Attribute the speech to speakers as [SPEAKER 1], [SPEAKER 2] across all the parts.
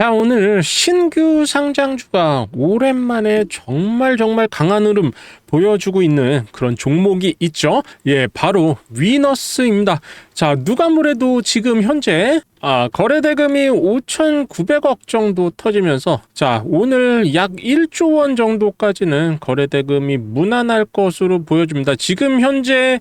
[SPEAKER 1] 자, 오늘 신규 상장주가 오랜만에 정말 정말 강한 흐름 보여주고 있는 그런 종목이 있죠. 예, 바로 위너스입니다. 자, 누가 뭐래도 지금 현재 아, 거래 대금이 5,900억 정도 터지면서 자, 오늘 약 1조 원 정도까지는 거래 대금이 무난할 것으로 보여집니다. 지금 현재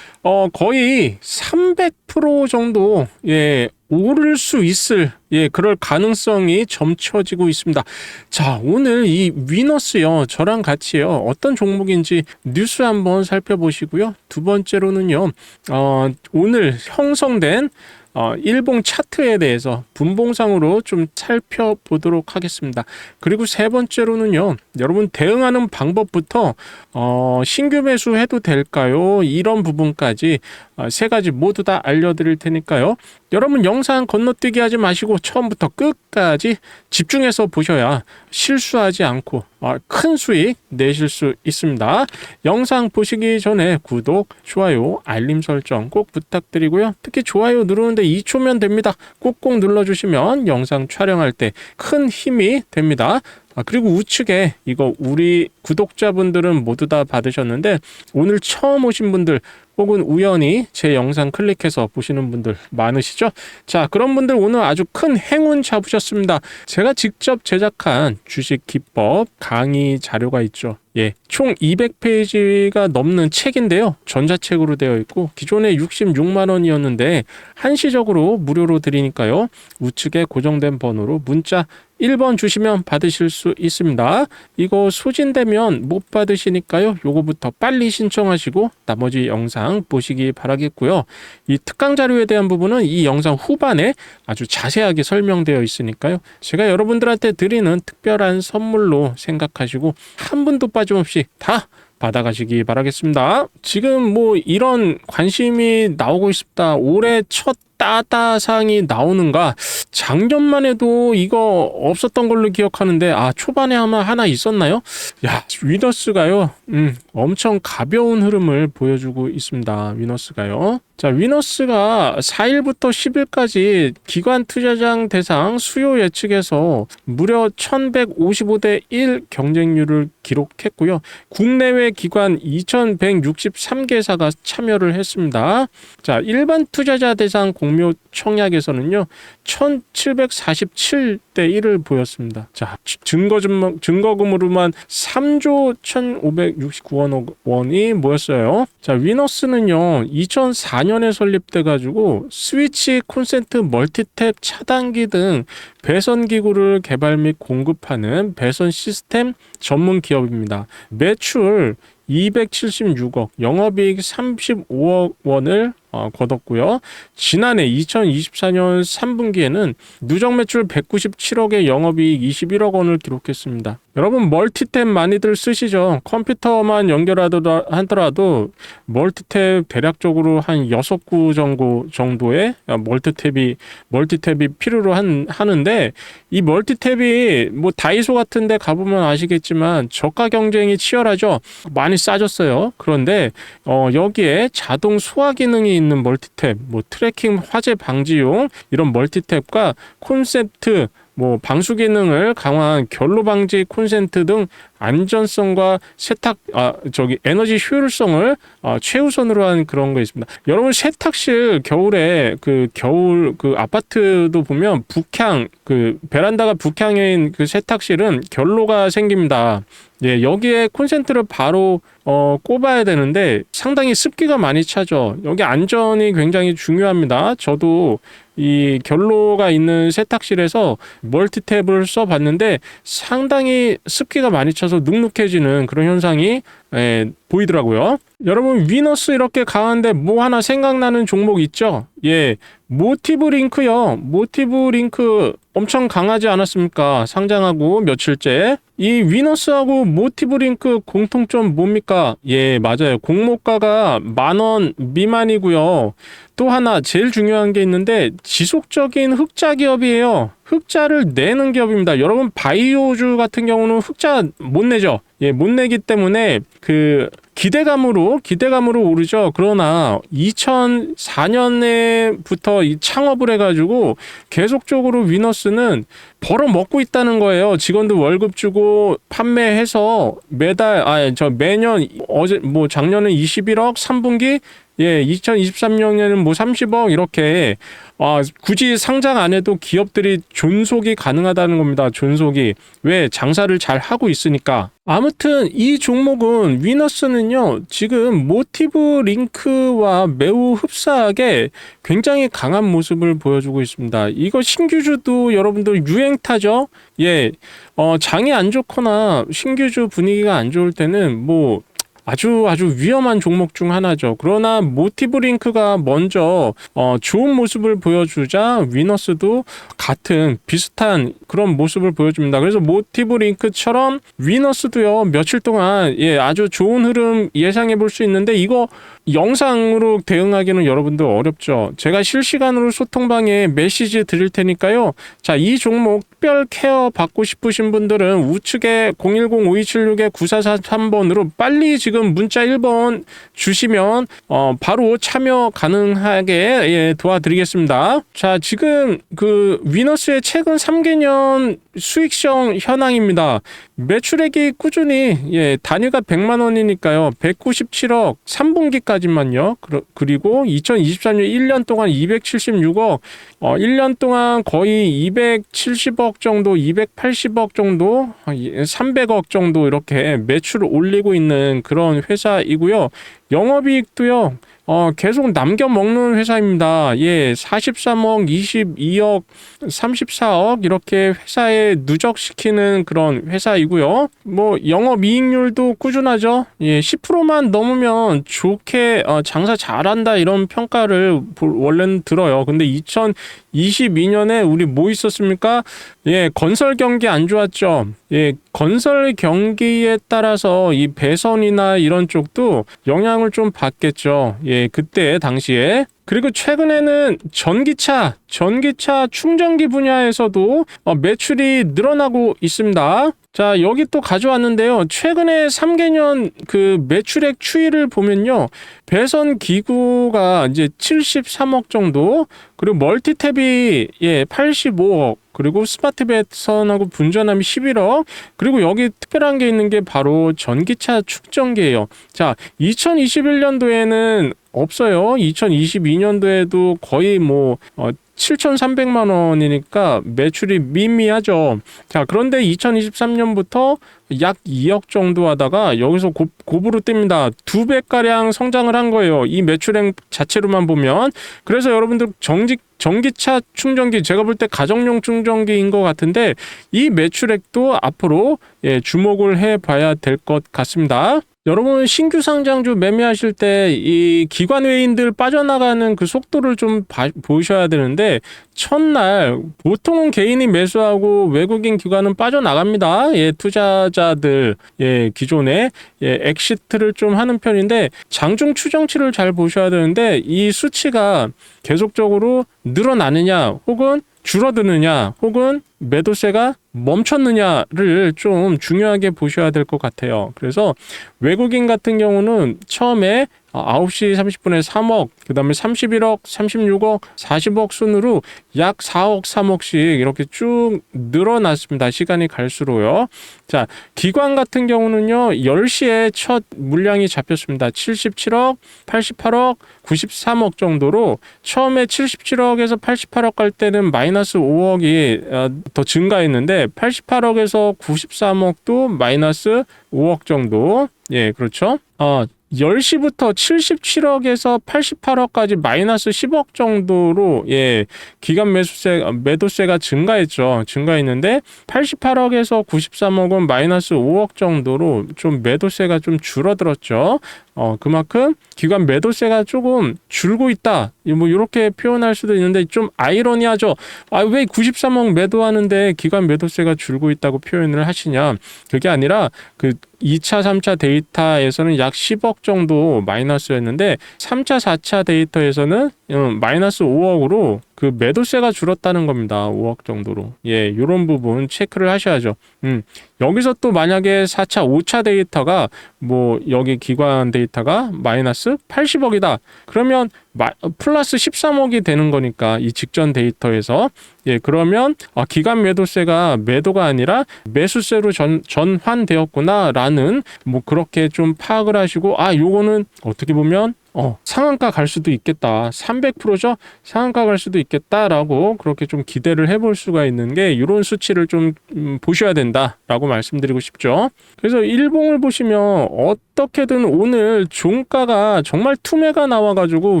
[SPEAKER 1] 어, 거의 300% 정도 예, 오를 수 있을 예, 그럴 가능성이 점쳐지고 있습니다. 자, 오늘 이 위너스요. 저랑 같이요. 어떤 종목인지 뉴스 한번 살펴보시고요. 두 번째로는요. 어, 오늘 형성된 어, 일봉 차트에 대해서 분봉상으로 좀 살펴보도록 하겠습니다. 그리고 세 번째로는요, 여러분 대응하는 방법부터 어, 신규 매수 해도 될까요? 이런 부분까지 어, 세 가지 모두 다 알려드릴 테니까요. 여러분 영상 건너뛰기 하지 마시고 처음부터 끝까지 집중해서 보셔야 실수하지 않고 어, 큰 수익 내실 수 있습니다. 영상 보시기 전에 구독, 좋아요, 알림 설정 꼭 부탁드리고요. 특히 좋아요 누르는데 2초면 됩니다. 꼭꼭 눌러주시면 영상 촬영할 때 큰 힘이 됩니다. 아, 그리고 우측에 이거 우리 구독자분들은 모두 다 받으셨는데 오늘 처음 오신 분들 혹은 우연히 제 영상 클릭해서 보시는 분들 많으시죠? 자, 그런 분들 오늘 아주 큰 행운 잡으셨습니다. 제가 직접 제작한 주식 기법 강의 자료가 있죠. 예, 총 200페이지가 넘는 책인데요. 전자책으로 되어 있고 기존에 66만 원이었는데 한시적으로 무료로 드리니까요. 우측에 고정된 번호로 문자 1번 주시면 받으실 수 있습니다. 이거 소진되면 못 받으시니까요. 요거부터 빨리 신청하시고 나머지 영상 보시기 바라겠고요. 이 특강 자료에 대한 부분은 이 영상 후반에 아주 자세하게 설명되어 있으니까요. 제가 여러분들한테 드리는 특별한 선물로 생각하시고 한 분도 빠짐없이 다 받아가시기 바라겠습니다. 지금 뭐 이런 관심이 나오고 있습니다. 올해 첫 따다상이 나오는가? 작년만 해도 이거 없었던 걸로 기억하는데 아 초반에 아마 하나 있었나요? 야 위너스가요, 음 엄청 가벼운 흐름을 보여주고 있습니다. 위너스가요. 자 위너스가 4일부터 10일까지 기관 투자장 대상 수요 예측에서 무려 1155대 1 경쟁률을 기록했고요. 국내외 기관 2163개사가 참여를 했습니다. 자 일반 투자자 대상 공모 청약에서는요. 1747대 1을 보였습니다. 자, 증거 증거금으로만 3조 1569억 원이 모였어요. 자, 위너스는요. 2004년에 설립돼 가지고 스위치 콘센트 멀티탭 차단기 등 배선 기구를 개발 및 공급하는 배선 시스템 전문 기업입니다. 매출 276억, 영업이익 35억 원을 어, 거뒀고요. 지난해 2024년 3분기에는 누적 매출 197억에 영업이익 21억 원을 기록했습니다. 여러분 멀티탭 많이들 쓰시죠? 컴퓨터만 연결하더라도 멀티탭 대략적으로 한 6구 정도 정도의 멀티탭이 멀티탭이 필요로 한, 하는데 이 멀티탭이 뭐 다이소 같은 데 가보면 아시겠지만 저가 경쟁이 치열하죠. 많이 싸졌어요. 그런데 어, 여기에 자동 소화 기능이 있는 멀티탭, 뭐 트래킹 화재 방지용 이런 멀티탭과 콘셉트 뭐 방수 기능을 강화한 결로 방지 콘센트 등 안전성과 세탁 아 저기 에너지 효율성을 아, 최우선으로 한 그런 거 있습니다. 여러분 세탁실 겨울에 그 겨울 그 아파트도 보면 북향 그 베란다가 북향인 그 세탁실은 결로가 생깁니다. 예, 여기에 콘센트를 바로 어, 꼽아야 되는데 상당히 습기가 많이 차죠. 여기 안전이 굉장히 중요합니다. 저도 이 결로가 있는 세탁실에서 멀티탭을 써봤는데 상당히 습기가 많이 차서 눅눅해지는 그런 현상이 예, 보이더라고요. 여러분 위너스 이렇게 강한데 뭐 하나 생각나는 종목 있죠? 예, 모티브 링크요. 모티브 링크 엄청 강하지 않았습니까? 상장하고 며칠째. 이 위너스하고 모티브 링크 공통점 뭡니까? 예, 맞아요. 공모가가 만 원 미만이고요. 또 하나 제일 중요한 게 있는데 지속적인 흑자 기업이에요. 흑자를 내는 기업입니다. 여러분 바이오주 같은 경우는 흑자 못 내죠. 예, 못 내기 때문에 그 기대감으로 기대감으로 오르죠. 그러나 2004년에부터 이 창업을 해가지고 계속적으로 위너스는 벌어 먹고 있다는 거예요. 직원들 월급 주고 판매해서 매달 아저 매년 어제 뭐 작년에 21억 3분기 예, 2023년에는 뭐 30억 이렇게 아, 굳이 상장 안 해도 기업들이 존속이 가능하다는 겁니다. 존속이. 왜? 장사를 잘 하고 있으니까. 아무튼 이 종목은 위너스는요. 지금 모티브 링크와 매우 흡사하게 굉장히 강한 모습을 보여주고 있습니다. 이거 신규주도 여러분들 유행타죠. 예. 어, 장이 안 좋거나 신규주 분위기가 안 좋을 때는 뭐 아주 아주 위험한 종목 중 하나죠. 그러나 모티브 링크가 먼저 어, 좋은 모습을 보여주자 위너스도 같은 비슷한 그런 모습을 보여줍니다. 그래서 모티브 링크처럼 위너스도요 며칠 동안 예 아주 좋은 흐름 예상해 볼 수 있는데 이거 영상으로 대응하기는 여러분들 어렵죠. 제가 실시간으로 소통방에 메시지 드릴 테니까요. 자, 이 종목 특별 케어 받고 싶으신 분들은 우측에 010-5276-9443번으로 빨리 지금 문자 1번 주시면 어, 바로 참여 가능하게 예, 도와드리겠습니다. 자, 지금 그 위너스의 최근 3개년 수익성 현황입니다. 매출액이 꾸준히 예, 단위가 100만 원이니까요. 197억 3분기까지 만요. 그리고 2023년 1년 동안 276억 어, 1년 동안 거의 270억 정도, 280억 정도, 300억 정도 이렇게 매출을 올리고 있는 그런 회사이고요. 영업이익도요. 어, 계속 남겨 먹는 회사입니다. 예, 43억, 22억, 34억 이렇게 회사에 누적시키는 그런 회사이고요. 뭐 영업 이익률도 꾸준하죠. 예, 10%만 넘으면 좋게 어, 장사 잘한다 이런 평가를 원래는 들어요. 근데 2022년에 우리 뭐 있었습니까? 예, 건설 경기 안 좋았죠. 예, 건설 경기에 따라서 이 배선이나 이런 쪽도 영향을 좀 받겠죠. 예, 그때 당시에 그리고 최근에는 전기차, 전기차 충전기 분야에서도 어, 매출이 늘어나고 있습니다. 자, 여기 또 가져왔는데요. 최근에 3개년 그 매출액 추이를 보면요. 배선 기구가 이제 73억 정도, 그리고 멀티탭이 예, 85억, 그리고 스마트 배선하고 분전함이 11억, 그리고 여기 특별한 게 있는 게 바로 전기차 충전기예요. 자, 2021년도에는 없어요. 2022년도에도 거의 뭐 어, 7,300만 원이니까 매출이 미미하죠. 자, 그런데 2023년부터 약 2억 정도 하다가 여기서 고, 고부로 뜹니다. 두 배가량 성장을 한 거예요. 이 매출액 자체로만 보면. 그래서 여러분들 정직 전기차 충전기 제가 볼 때 가정용 충전기인 것 같은데 이 매출액도 앞으로 예, 주목을 해 봐야 될 것 같습니다. 여러분 신규 상장주 매매하실 때 이 기관 외인들 빠져나가는 그 속도를 좀 봐, 보셔야 되는데 첫날 보통은 개인이 매수하고 외국인 기관은 빠져나갑니다. 예, 투자자들 예, 기존에 예, 엑시트를 좀 하는 편인데 장중 추정치를 잘 보셔야 되는데 이 수치가 계속적으로 늘어나느냐 혹은 줄어드느냐 혹은 매도세가 멈췄느냐를 좀 중요하게 보셔야 될 것 같아요. 그래서 외국인 같은 경우는 처음에 9시 30분에 3억, 그 다음에 31억, 36억, 40억 순으로 약 4억, 3억씩 이렇게 쭉 늘어났습니다. 시간이 갈수록요. 자, 기관 같은 경우는요, 10시에 첫 물량이 잡혔습니다. 77억, 88억, 93억 정도로 처음에 77억에서 88억 갈 때는 마이너스 5억이 어, 더 증가했는데 88억에서 93억도 마이너스 5억 정도. 예, 그렇죠. 어, 10시부터 77억에서 88억까지 마이너스 10억 정도로 예, 기간 매수세 매도세가 증가했죠. 증가했는데 88억에서 93억은 마이너스 5억 정도로 좀 매도세가 좀 줄어들었죠. 어, 그만큼 기관 매도세가 조금 줄고 있다. 뭐 이렇게 표현할 수도 있는데 좀 아이러니하죠. 아, 왜 93억 매도하는데 기관 매도세가 줄고 있다고 표현을 하시냐? 그게 아니라 그 2차, 3차 데이터에서는 약 10억 정도 마이너스였는데 3차, 4차 데이터에서는 음, 마이너스 5억으로 그 매도세가 줄었다는 겁니다. 5억 정도로. 예, 요런 부분 체크를 하셔야죠. 음. 여기서 또 만약에 4차, 5차 데이터가 뭐 여기 기관 데이터가 마이너스 80억이다. 그러면 마, 플러스 13억이 되는 거니까 이 직전 데이터에서 예, 그러면 아, 기간 매도세가 매도가 아니라 매수세로 전, 전환되었구나라는 뭐 그렇게 좀 파악을 하시고 아, 요거는 어떻게 보면 어, 상한가 갈 수도 있겠다. 300%죠? 상한가 갈 수도 있겠다라고 그렇게 좀 기대를 해볼 수가 있는 게 이런 수치를 좀 음, 보셔야 된다라고 말씀드리고 싶죠. 그래서 일봉을 보시면 어떻게든 오늘 종가가 정말 투매가 나와가지고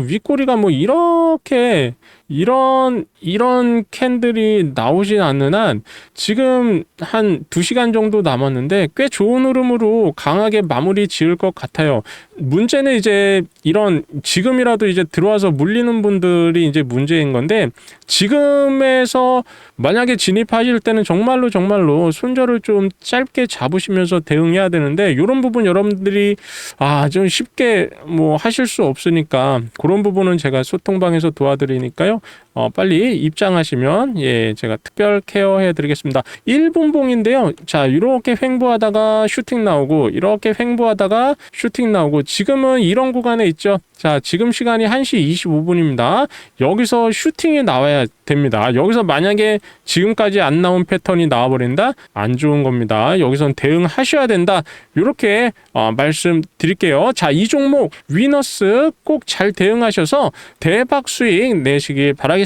[SPEAKER 1] 윗꼬리가 뭐 이렇게 이런 이런 캔들이 나오진 않는 한 지금 한 2시간 정도 남았는데 꽤 좋은 흐름으로 강하게 마무리 지을 것 같아요. 문제는 이제 이런 지금이라도 이제 들어와서 물리는 분들이 이제 문제인 건데 지금에서 만약에 진입하실 때는 정말로 정말로 손절을 좀 짧게 잡으시면서 대응해야 되는데 이런 부분 여러분들이 아 좀 쉽게 뭐 하실 수 없으니까 그런 부분은 제가 소통방에서 도와드리니까요. 어, 빨리 입장하시면 예 제가 특별 케어해 드리겠습니다. 1분봉인데요. 자 이렇게 횡보하다가 슈팅 나오고 이렇게 횡보하다가 슈팅 나오고 지금은 이런 구간에 있죠. 자 지금 시간이 1시 25분입니다. 여기서 슈팅이 나와야 됩니다. 여기서 만약에 지금까지 안 나온 패턴이 나와버린다? 안 좋은 겁니다. 여기선 대응하셔야 된다. 이렇게 어, 말씀드릴게요. 자, 이 종목 위너스 꼭 잘 대응하셔서 대박 수익 내시길 바라겠습니다.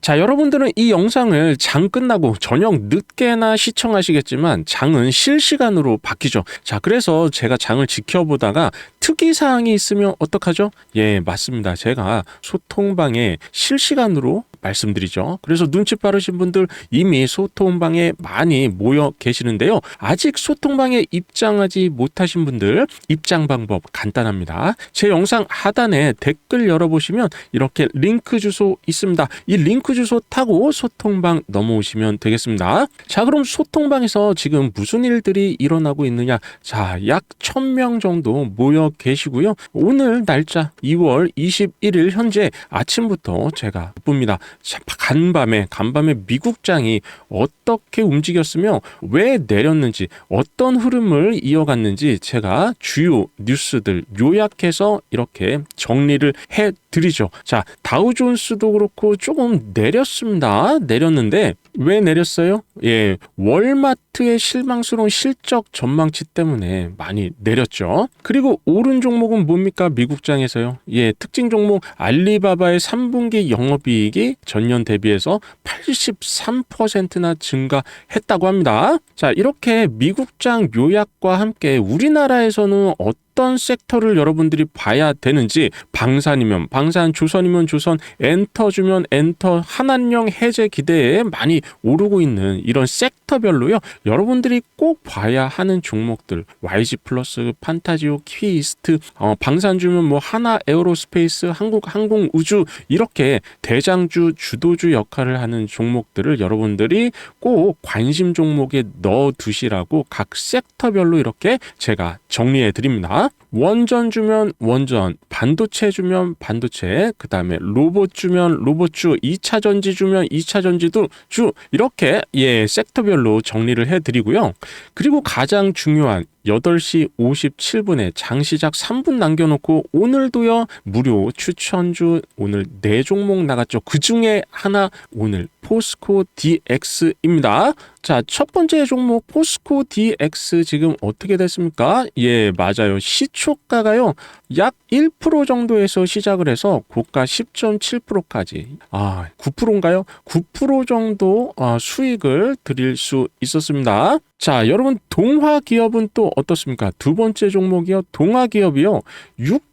[SPEAKER 1] 자, 여러분들은 이 영상을 장 끝나고 저녁 늦게나 시청하시겠지만 장은 실시간으로 바뀌죠. 자, 그래서 제가 장을 지켜보다가 특이 사항이 있으면 어떡하죠? 예, 맞습니다. 제가 소통방에 실시간으로 말씀드리죠. 그래서 눈치 빠르신 분들 이미 소통방에 많이 모여 계시는데요. 아직 소통방에 입장하지 못하신 분들 입장 방법 간단합니다. 제 영상 하단에 댓글 열어보시면 이렇게 링크 주소 있습니다. 이 링크 주소 타고 소통방 넘어오시면 되겠습니다. 자, 그럼 소통방에서 지금 무슨 일들이 일어나고 있느냐? 자, 약 1000명 정도 모여 계시고요. 오늘 날짜 2월 21일 현재 아침부터 제가 봅니다. 참 간밤에 간밤에 미국장이 어떻게 움직였으며 왜 내렸는지 어떤 흐름을 이어갔는지 제가 주요 뉴스들 요약해서 이렇게 정리를 해 드리죠. 자, 다우존스도 그렇고 조금 내렸습니다. 내렸는데 왜 내렸어요? 예, 월마트의 실망스러운 실적 전망치 때문에 많이 내렸죠. 그리고 오른 종목은 뭡니까? 미국장에서요. 예, 특징 종목 알리바바의 3분기 영업이익이 전년 대비해서 83%나 증가했다고 합니다. 자, 이렇게 미국장 요약과 함께 우리나라에서는 어떤 어떤 섹터를 여러분들이 봐야 되는지 방산이면 방산, 조선이면 조선, 엔터 주면 엔터, 한한령 해제 기대에 많이 오르고 있는 이런 섹터별로요. 여러분들이 꼭 봐야 하는 종목들 YG 플러스, 판타지오, 키이스트, 어, 방산 주면 뭐 하나 에어로스페이스, 한국 항공 우주 이렇게 대장주, 주도주 역할을 하는 종목들을 여러분들이 꼭 관심 종목에 넣어 두시라고 각 섹터별로 이렇게 제가 정리해 드립니다. huh? 원전 주면 원전, 반도체 주면 반도체, 그 다음에 로봇 주면 로봇 주, 2차 전지 주면 2차 전지도 주, 이렇게 예, 섹터별로 정리를 해 드리고요. 그리고 가장 중요한 8시 57분에 장 시작 3분 남겨놓고 오늘도요 무료 추천주 오늘 네 종목 나갔죠. 그 중에 하나 오늘 포스코 DX입니다. 자 첫 번째 종목 포스코 DX 지금 어떻게 됐습니까? 예 맞아요. 시 초가가요 약 1% 정도에서 시작을 해서 고가 10.7%까지 아 9%인가요 9% 정도 아, 수익을 드릴 수 있었습니다 자, 여러분 동화 기업은 또 어떻습니까? 두 번째 종목이요. 동화 기업이요.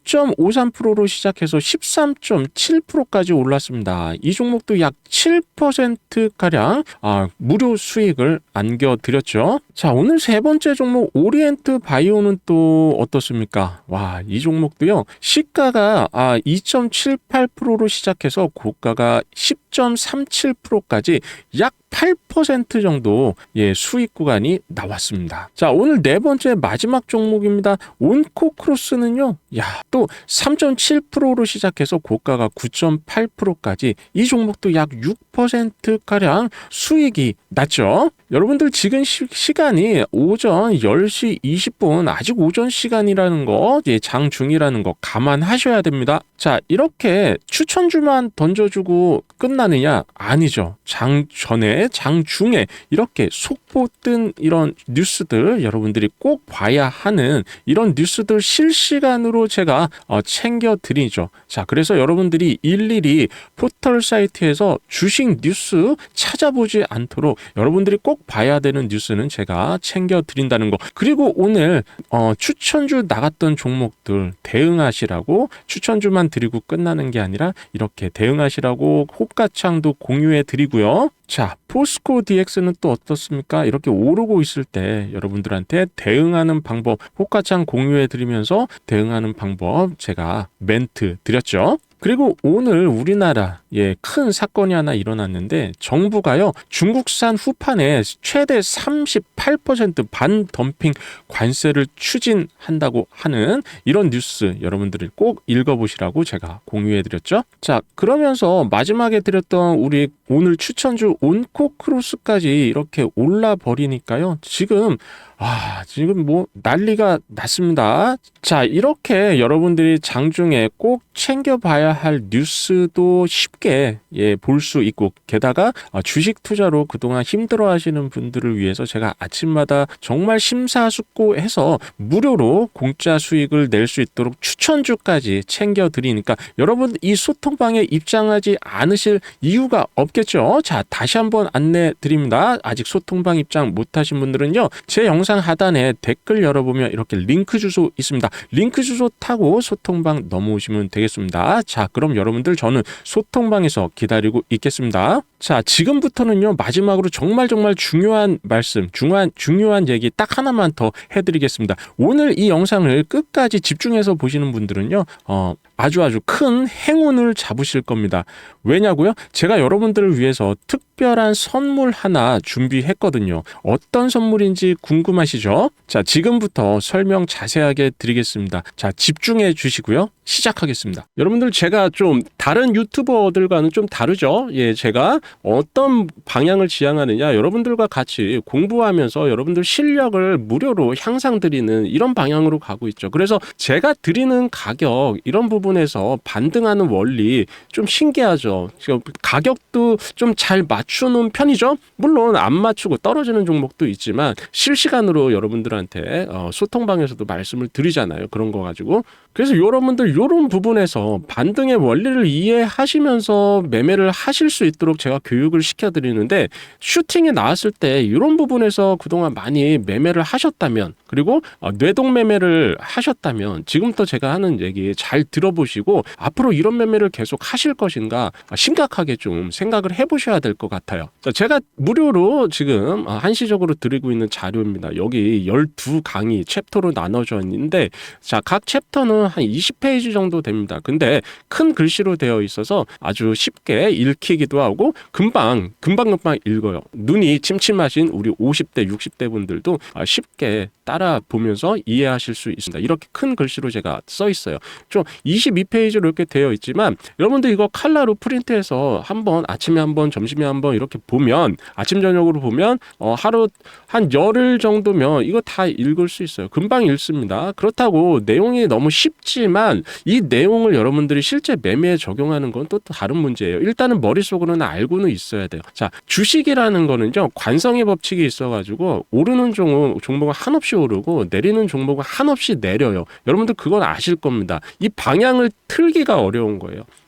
[SPEAKER 1] 6.53%로 시작해서 13.7%까지 올랐습니다. 이 종목도 약 7% 가량 아, 무료 수익을 안겨 드렸죠. 자, 오늘 세 번째 종목 오리엔트 바이오는 또 어떻습니까? 와, 이 종목도요. 시가가 아, 2.78%로 시작해서 고가가 10 10.37%까지 약 8% 정도 예, 수익 구간이 나왔습니다. 자, 오늘 네 번째 마지막 종목입니다. 온코 크로스는요. 야, 또 3.7%로 시작해서 고가가 9.8%까지 이 종목도 약 6% 가량 수익이 났죠. 여러분들 지금 시, 시간이 오전 10시 20분 아직 오전 시간이라는 거, 예, 장 중이라는 거 감안하셔야 됩니다. 자, 이렇게 추천주만 던져주고 끝나느냐? 아니죠. 장 전에, 장 중에 이렇게 속보 뜬 이런 뉴스들 여러분들이 꼭 봐야 하는 이런 뉴스들 실시간으로 제가 어, 챙겨 드리죠. 자, 그래서 여러분들이 일일이 포털 사이트에서 주식 뉴스 찾아보지 않도록 여러분들이 꼭 봐야 되는 뉴스는 제가 챙겨 드린다는 거. 그리고 오늘 어, 추천주 나갔던 종목들 대응하시라고 추천주만 드리고 끝나는 게 아니라 이렇게 대응하시라고 호가창도 공유해 드리고요. 자, 포스코 DX는 또 어떻습니까? 이렇게 오르고 있을 때 여러분들한테 대응하는 방법, 호가창 공유해 드리면서 대응하는 방법 제가 멘트 드렸죠. 그리고 오늘 우리나라 예, 큰 사건이 하나 일어났는데 정부가요 중국산 후판에 최대 38% 반 덤핑 관세를 추진한다고 하는 이런 뉴스 여러분들이 꼭 읽어보시라고 제가 공유해드렸죠. 자 그러면서 마지막에 드렸던 우리 오늘 추천주 온코크로스까지 이렇게 올라 버리니까요 지금 아, 지금 뭐 난리가 났습니다. 자, 이렇게 여러분들이 장중에 꼭 챙겨봐야 할 뉴스도 쉽게 예, 볼 수 있고 게다가 어, 주식 투자로 그동안 힘들어 하시는 분들을 위해서 제가 아침마다 정말 심사숙고해서 무료로 공짜 수익을 낼 수 있도록 추천주까지 챙겨 드리니까 여러분 이 소통방에 입장하지 않으실 이유가 없겠죠. 자, 다시 한번 안내 드립니다. 아직 소통방 입장 못 하신 분들은요. 제 영상 영상 하단에 댓글 열어보면 이렇게 링크 주소 있습니다. 링크 주소 타고 소통방 넘어오시면 되겠습니다. 자, 그럼 여러분들 저는 소통방에서 기다리고 있겠습니다. 자, 지금부터는요, 마지막으로 정말 정말 중요한 말씀, 중요한, 중요한 얘기 딱 하나만 더 해드리겠습니다. 오늘 이 영상을 끝까지 집중해서 보시는 분들은요, 어, 아주 아주 큰 행운을 잡으실 겁니다. 왜냐고요? 제가 여러분들을 위해서 특별한 선물 하나 준비했거든요. 어떤 선물인지 궁금하시죠? 자, 지금부터 설명 자세하게 드리겠습니다. 자, 집중해 주시고요. 시작하겠습니다. 여러분들 제가 좀 다른 유튜버들과는 좀 다르죠? 예, 제가 어떤 방향을 지향하느냐 여러분들과 같이 공부하면서 여러분들 실력을 무료로 향상 드리는 이런 방향으로 가고 있죠. 그래서 제가 드리는 가격 이런 부분 에서 반등하는 원리 좀 신기하죠. 지금 가격도 좀 잘 맞추는 편이죠. 물론 안 맞추고 떨어지는 종목도 있지만 실시간으로 여러분들한테 어, 소통방에서도 말씀을 드리잖아요. 그런 거 가지고 그래서 여러분들 이런 부분에서 반등의 원리를 이해하시면서 매매를 하실 수 있도록 제가 교육을 시켜드리는데 슈팅에 나왔을 때 이런 부분에서 그동안 많이 매매를 하셨다면 그리고 어, 뇌동 매매를 하셨다면 지금부터 제가 하는 얘기 잘 들어보 시고 앞으로 이런 매매를 계속 하실 것인가 심각하게 좀 생각을 해보셔야 될 것 같아요. 자, 제가 무료로 지금 어, 한시적으로 드리고 있는 자료입니다. 여기 12강의 챕터로 나눠져 있는데 자, 각 챕터는 한 20페이지 정도 됩니다. 근데 큰 글씨로 되어 있어서 아주 쉽게 읽히기도 하고 금방 금방 금방 읽어요. 눈이 침침하신 우리 50대 60대 분들도 아, 쉽게 따라 보면서 이해하실 수 있습니다. 이렇게 큰 글씨로 제가 써 있어요. 좀 22페이지로 이렇게 되어 있지만 여러분들 이거 칼라로 프린트해서 한번 아침에 한번 점심에 한번 이렇게 보면 아침 저녁으로 보면 어, 하루 한 열흘 정도면 이거 다 읽을 수 있어요. 금방 읽습니다. 그렇다고 내용이 너무 쉽지만 이 내용을 여러분들이 실제 매매에 적용하는 건 또 다른 문제예요. 일단은 머릿속으로는 알고는 있어야 돼요. 자, 주식이라는 거는요. 관성의 법칙이 있어 가지고 오르는 종목 종목은 한없이 오르고 내리는 종목은 한없이 내려요. 여러분들 그건 아실 겁니다. 이 방향 을 틀기가 어려운 거예요.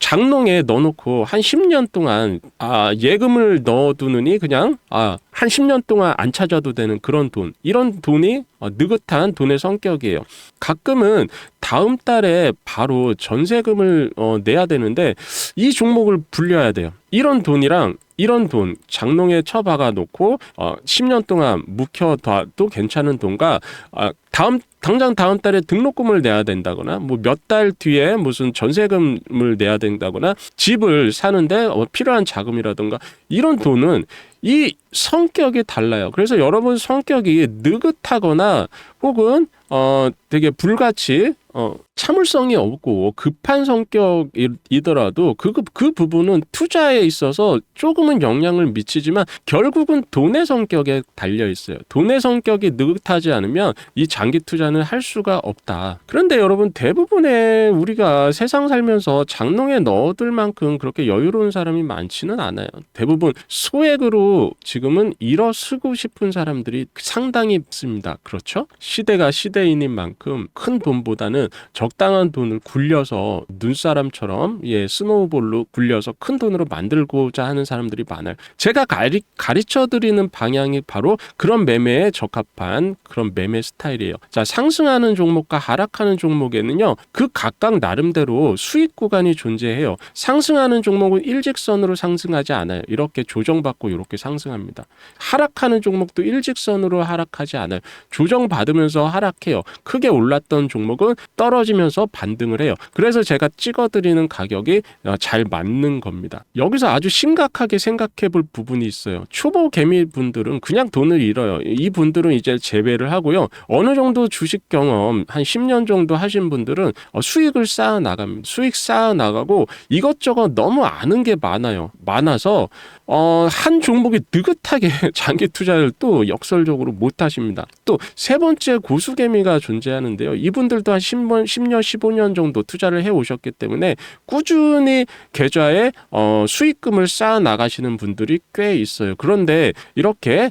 [SPEAKER 1] 장롱에 넣어놓고 한 10년 동안 아, 예금을 넣어두느니 그냥 아, 한 10년 동안 안 찾아도 되는 그런 돈 이런 돈이 어, 느긋한 돈의 성격이에요. 가끔은 다음 달에 바로 전세금을 어, 내야 되는데 이 종목을 불려야 돼요. 이런 돈이랑 이런 돈 장롱에 처박아 놓고 어, 10년 동안 묵혀둬도 괜찮은 돈과 아, 다음 당장 다음 달에 등록금을 내야 된다거나 뭐 몇 달 뒤에 무슨 전세금을 내야 된다거나 집을 사는데 어, 필요한 자금이라든가 이런 돈은 이 성격이 달라요. 그래서 여러분 성격이 느긋하거나 혹은 어 되게 불같이 어 참을성이 없고 급한 성격이더라도 그, 그 부분은 투자에 있어서 조금은 영향을 미치지만 결국은 돈의 성격에 달려 있어요. 돈의 성격이 느긋하지 않으면 이 장기 투자는 할 수가 없다. 그런데 여러분 대부분의 우리가 세상 살면서 장롱에 넣어둘 만큼 그렇게 여유로운 사람이 많지는 않아요. 대부분 소액으로 지금은 일어 쓰고 싶은 사람들이 상당히 있습니다. 그렇죠? 시대가 시대인인 만큼 큰 돈보다는 적당한 돈을 굴려서 눈사람처럼 예 스노우볼로 굴려서 큰 돈으로 만들고자 하는 사람들이 많아요. 제가 가리, 가르쳐 드리는 방향이 바로 그런 매매에 적합한 그런 매매 스타일이에요. 자 상승하는 종목과 하락하는 종목에는요 그 각각 나름대로 수익 구간이 존재해요. 상승하는 종목은 일직선으로 상승하지 않아요. 이렇게 조정받고 이렇게 상승합니다. 하락하는 종목도 일직선으로 하락하지 않아요. 조정받으면서 하락해요. 크게 올랐던 종목은 떨어지면서 반등을 해요. 그래서 제가 찍어드리는 가격이 어, 잘 맞는 겁니다. 여기서 아주 심각하게 생각해 볼 부분이 있어요. 초보 개미 분들은 그냥 돈을 잃어요. 이 분들은 이제 제외를 하고요. 어느 정도 주식 경험 한 10년 정도 하신 분들은 어, 수익을 쌓아 나갑니다. 수익 쌓아 나가고 이것저것 너무 아는 게 많아요. 많아서 어, 한 종목이 느긋하게 장기 투자를 또 역설적으로 못 하십니다. 또 세 번째 고수개미가 존재하는데요. 이분들도 한 10년, 10년, 15년 정도 투자를 해 오셨기 때문에 꾸준히 계좌에 어, 수익금을 쌓아 나가시는 분들이 꽤 있어요. 그런데 이렇게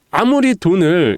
[SPEAKER 1] 아무리 돈을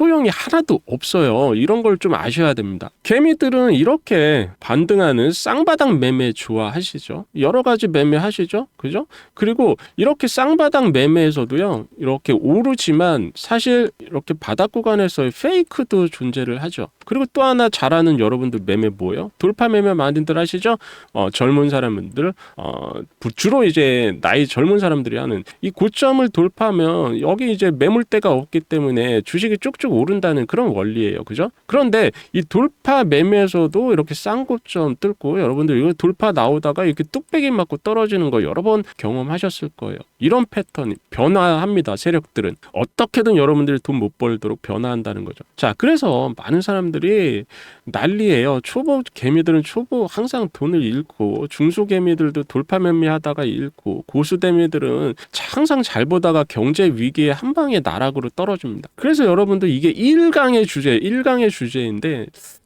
[SPEAKER 1] 용이 하나도 없어요. 이런 걸 좀 아셔야 됩니다. 개미들은 이렇게 반등하는 쌍바닥 매매 좋아하시죠. 여러 가지 매매 하시죠. 그죠? 그리고 이렇게 쌍바닥 매매에서도요. 이렇게 오르지만 사실 이렇게 바닥 구간에서의 페이크도 존재를 하죠. 그리고 또 하나 잘하는 여러분들 매매 뭐예요? 돌파 매매 많이들 하시죠? 어, 젊은 사람들 어, 주로 이제 나이 젊은 사람들이 하는 이 고점을 돌파하면 여기 이제 매물대가 없기 때문에 주식이 쭉쭉 오른다는 그런 원리예요. 그죠? 그런데 이 돌파 매매에서도 이렇게 쌍고점 뚫고 여러분들 이거 돌파 나오다가 이렇게 뚝배기 맞고 떨어지는 거 여러 번 경험하셨을 거예요. 이런 패턴이 변화합니다. 세력들은 어떻게든 여러분들이 돈 못 벌도록 변화한다는 거죠. 자, 그래서 많은 사람들이 난리예요. 초보 개미들은 초보 항상 돈을 잃고 중소 개미들도 돌파 매매하다가 잃고 고수 개미들은 항상 잘 보다가 경제 위기에 한 방에 나락으로 떨어집니다. 그래서 여러분들 이게 1강의 주제, 1강의 주제인데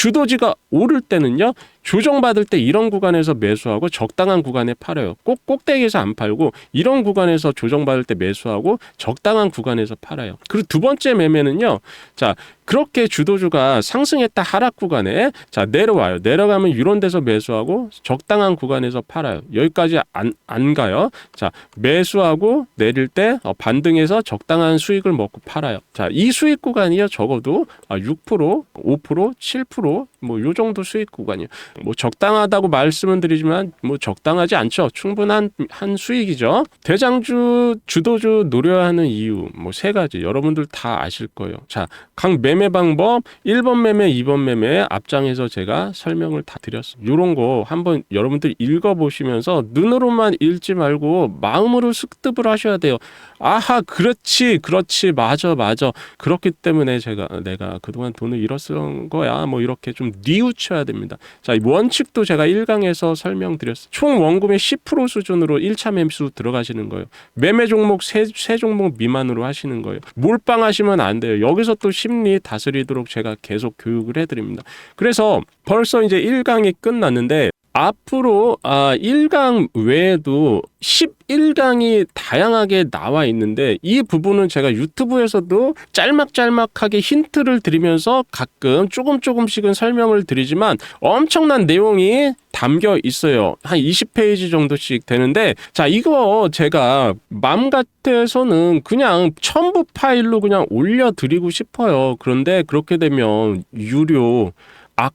[SPEAKER 1] 주도지가 오를 때는요. 조정받을 때 이런 구간에서 매수하고 적당한 구간에 팔아요. 꼭 꼭대기에서 안 팔고 이런 구간에서 조정받을 때 매수하고 적당한 구간에서 팔아요. 그리고 두 번째 매매는요. 자, 그렇게 주도주가 상승했다 하락 구간에 자, 내려와요. 내려가면 이런 데서 매수하고 적당한 구간에서 팔아요. 여기까지 안, 안 가요. 자, 매수하고 내릴 때 어, 반등해서 적당한 수익을 먹고 팔아요. 자, 이 수익 구간이요. 적어도 아, 6%, 5%, 7%뭐 요 정도 수익 구간이요. 뭐 적당하다고 말씀은 드리지만 뭐 적당하지 않죠. 충분한 한 수익이죠. 대장주 주도주 노려야 하는 이유 뭐 세 가지 여러분들 다 아실 거예요. 자, 각 매매 방법 1번 매매, 2번 매매 앞장에서 제가 설명을 다 드렸습니다. 요런 거 한번 여러분들 읽어 보시면서 눈으로만 읽지 말고 마음으로 습득을 하셔야 돼요. 아하, 그렇지. 그렇지. 맞아. 맞아. 그렇기 때문에 제가 내가 그동안 돈을 잃었을 거야. 뭐 이렇게 좀 뉘우쳐야 됩니다. 자, 이 원칙도 제가 1강에서 설명드렸어요. 총 원금의 10% 수준으로 1차 매수 들어가시는 거예요. 매매 종목 세, 세 종목 미만으로 하시는 거예요. 몰빵하시면 안 돼요. 여기서 또 심리 다스리도록 제가 계속 교육을 해드립니다. 그래서 벌써 이제 1강이 끝났는데 앞으로 아 1강 외에도 11강이 다양하게 나와 있는데 이 부분은 제가 유튜브에서도 짤막짤막하게 힌트를 드리면서 가끔 조금 조금씩은 설명을 드리지만 엄청난 내용이 담겨 있어요. 한 20페이지 정도씩 되는데 자 이거 제가 맘 같아서는 그냥 첨부 파일로 그냥 올려 드리고 싶어요. 그런데 그렇게 되면 유료 악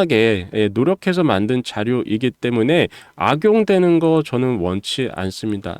[SPEAKER 1] 하게 예, 노력해서 만든 자료이기 때문에 악용되는 거 저는 원치 않습니다.